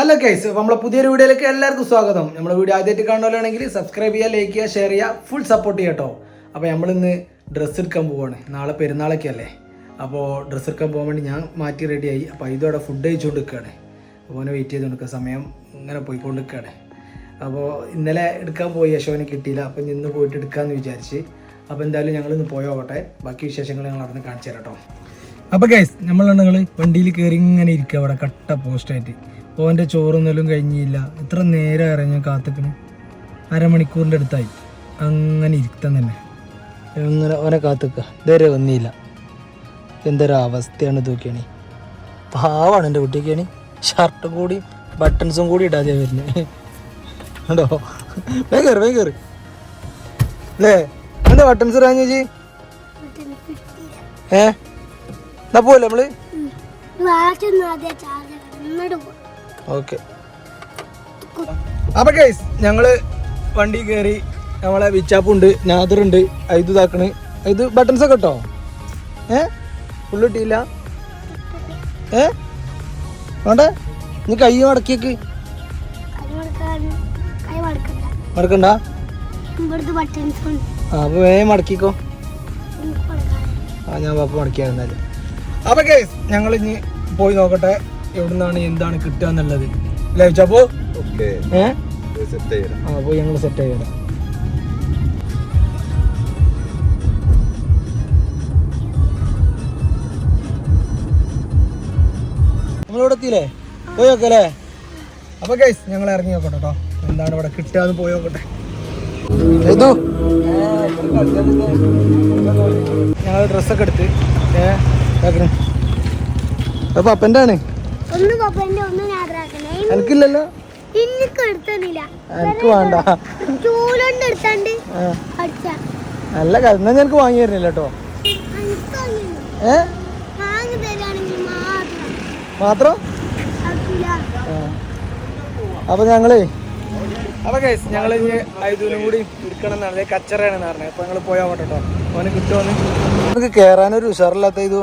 Hello guys നമ്മളെ പുതിയൊരു വീഡിയോയിലേക്ക് എല്ലാവർക്കും സ്വാഗതം. നമ്മുടെ വീഡിയോ ആദ്യമായിട്ട് കാണുമല്ലാണെങ്കിൽ സബ്സ്ക്രൈബ് ചെയ്യുക ലൈക്ക് ചെയ്യുക ഷെയർ ചെയ്യുക ഫുൾ സപ്പോർട്ട് ചെയ്യാം കേട്ടോ അപ്പോൾ നമ്മളിന്ന് ഡ്രസ്സ് എടുക്കാൻ പോവാണ്. നാളെ പെരുന്നാളൊക്കെ അല്ലേ അപ്പോൾ ഡ്രസ്സ് എടുക്കാൻ പോകാൻ വേണ്ടി ഞാൻ മാറ്റി റെഡിയായി അപ്പോൾ ഇതോടെ ഫുഡ് കഴിച്ചുകൊണ്ട് നിൽക്കുകയാണ് അപ്പോൾ അവനെ വെയിറ്റ് ചെയ്ത് നിൽക്കുക സമയം ഇങ്ങനെ പോയിക്കൊണ്ട് നിൽക്കുകയാണ് അപ്പോൾ ഇന്നലെ എടുക്കാൻ പോയി യശോനെ കിട്ടിയില്ല. അപ്പോൾ ഇന്ന് പോയിട്ട് എടുക്കാമെന്ന് വിചാരിച്ച്. അപ്പോൾ എന്തായാലും ഞങ്ങൾ ഇന്ന് പോയോട്ടെ. ബാക്കി വിശേഷങ്ങൾ ഞങ്ങൾ അവിടെ നിന്ന് കാണിച്ചു തരാം കേട്ടോ അപ്പോൾ ഗൈസ് നിങ്ങൾ വണ്ടിയിൽ കയറി ഇങ്ങനെ ഇരിക്കുക. അവിടെ കട്ട പോസ്റ്റായിട്ട് ഓന്റെ ചോറുന്നലും കഴിഞ്ഞില്ല. ഇത്ര നേരം ഇറങ്ങി ഞാൻ കാത്തിക്കണ്? അരമണിക്കൂറിന്റെ അടുത്തായി. അങ്ങനെ ഇരിക്കാൻ തന്നെ അങ്ങനെ ഓനെ കാത്തിക്കുക ഇതുവരെ വന്നില്ല. എന്തൊരു അവസ്ഥയാണ് തൂക്കിയാണ് പാവാണ് എന്റെ കുട്ടിക്കാണ് ഷർട്ടും കൂടി ബട്ടൺസും കൂടി ഇടാതെ വരുന്നത് ഉണ്ടോ വേഗം കയറി വേഗം കയറി അല്ലേ എന്താ ബട്ടൺസ് ഇടാൻ ചേച്ചി? ഏ? എന്നാ പോലെ നമ്മൾ? ഓക്കെ. അപ്പൊ കേസ് ഞങ്ങൾ വണ്ടി കയറി നമ്മളെ വിച്ചാപ്പുണ്ട് നാദറുണ്ട് ഇത് ഇതാക്കണ്. ഇത് ബട്ടൺസ് ഒക്കെ ഇട്ടോ? ഏ? ഫുള്ള് ഇട്ടില്ല? ഏ? വേണ്ടേ? നീ കൈ മടക്കിയേക്ക്. മടക്കണ്ട? ആ അപ്പൊ വേഗം മടക്കിക്കോ. ആ ഞാൻ പാപ്പ മടക്കിയായിരുന്നാൽ അപ്പൊ കേസ് ഞങ്ങൾ ഇനി പോയി നോക്കട്ടെ. എവിടുന്നാണ് എന്താണ് കിട്ടുക എന്നുള്ളത്. അല്ലേ വിച്ചാപ്പോ ഓക്കെ. സെറ്റ് ചെയ്യണം ആ പോയി ഞങ്ങൾ സെറ്റ് ആയി വരാം. നമ്മളിവിടെ എത്തിയില്ലേ? പോയി നോക്കല്ലേ? അപ്പൊ ഗൈസ് ഞങ്ങൾ ഇറങ്ങി നോക്കട്ടെ കേട്ടോ എന്താണ് ഇവിടെ കിട്ടുക പോയി നോക്കട്ടെ. ഞങ്ങൾ ഡ്രസ്സൊക്കെ എടുത്ത് ഏഹ്. അപ്പൊ അപ്പന്റെ ആണ്? ഒന്ന് പപ്പന്റെ ഒന്ന് എനിക്കില്ലല്ലോ എനിക്ക് വേണ്ട. ചൂലുണ്ട് എടുത്താണ്ട് ആ, അടിച്ച. നല്ല കാര്യം ഞാൻ വാങ്ങി തരുന്നില്ല കേട്ടോ? മാത്രം. അപ്പൊ ഞങ്ങൾ അപ്പൊ കേസ് ഞങ്ങൾ ഇനി ഐദൂലും കൂടി ഇരിക്കണം എന്നാണ്. കച്ചറയാണെന്ന് പറഞ്ഞത്. അപ്പൊ ഞങ്ങൾ പോയാ കേട്ടോ. അവന് കിട്ടുമെന്ന് നമുക്ക് കേറാനൊരു ഉഷാറില്ലാത്ത ഇതു.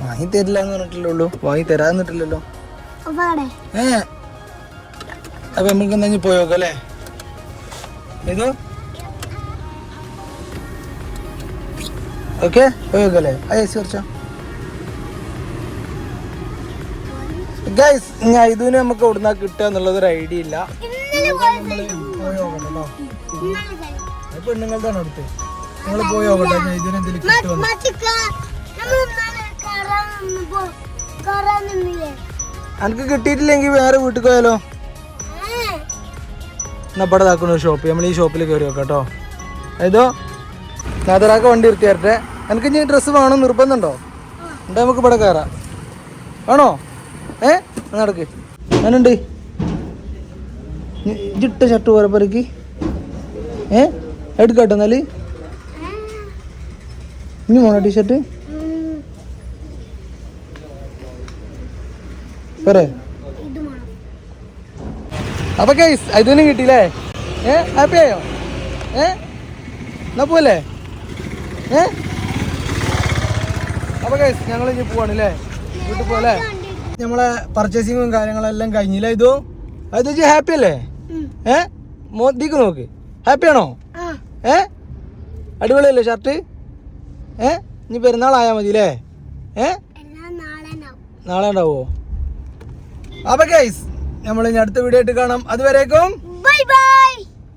വാങ്ങി തരില്ല എന്ന് പറഞ്ഞിട്ടില്ലേ വാങ്ങി തരാന്നിട്ടില്ലല്ലോ ഏ. അപ്പൊ നമുക്ക് എന്താ ഇനി പോയോക്കാം അല്ലേ ഇത് ഓക്കെ പോയോക്കാം അല്ലേ ആ ചേച്ചി കുറച്ചോ? ഗൈസ് ഞാൻ ഇതിന് നമുക്ക് എവിടുന്നാ കിട്ടുക എന്നുള്ളത് ഒരു ഐഡിയ ഇല്ല. പെണ്ണുങ്ങളുടെയാണ് അടുത്ത്? നിങ്ങൾ പോയി നോക്കട്ടെ ഞാൻ ഇതിനെന്തെങ്കിലും കിട്ടുമെന്ന് എനിക്ക് കിട്ടിയിട്ടില്ലെങ്കിൽ വേറെ വീട്ടിൽ പോയാലോ? എന്നപ്പടെ ഒരു ഷോപ്പ് നമ്മൾ ഈ ഷോപ്പിൽ കയറി നോക്കാം കേട്ടോ. ഏതോ? നാദറാക്ക വണ്ടി നിർത്തി തരട്ടെ എനിക്ക് ഇനി ഡ്രസ്സ് വേണം? നിർബന്ധമുണ്ടോ? എന്താ നമുക്ക് ഇവിടെ കയറാം വേണോ? ഏ? നടക്ക്. ഞാനുണ്ട്. ജിട്ട ഷർട്ട് പോലെ പറക്ക്. ഏ? എടുക്കട്ടെ എന്നാൽ ഇനി വേണോ ടീഷർട്ട് പോരെ അപ്പൊ കേസ് അതിനും കിട്ടിയില്ലേ? ഏ ഹാപ്പി ആയോ? ഏ എന്നാ പോലേ ഏ? അപ്പൊ കേസ് ഞങ്ങൾ ഇനി പോവാണ് അല്ലേ വീട്ടിൽ പോലെ നമ്മളെ പർച്ചേസിങ്ങും കാര്യങ്ങളെല്ലാം കഴിഞ്ഞില്ലേ ഇതോ? അത് ഹാപ്പി അല്ലേ. ഏ മോദിക്ക് നോക്ക്. ഹാപ്പി ആണോ? ആ. അടിപൊളി അല്ലേ ഷർട്ട് ഏ? ഇനി പെരുന്നാളായാൽ മതി അല്ലേ ഏ നാളെ ഉണ്ടാവോ? അപ്പൊ ഗൈസ് നമ്മൾ ഇനി അടുത്ത വീഡിയോ ആയിട്ട് കാണാം. അതുവരേക്കും ബൈ ബൈ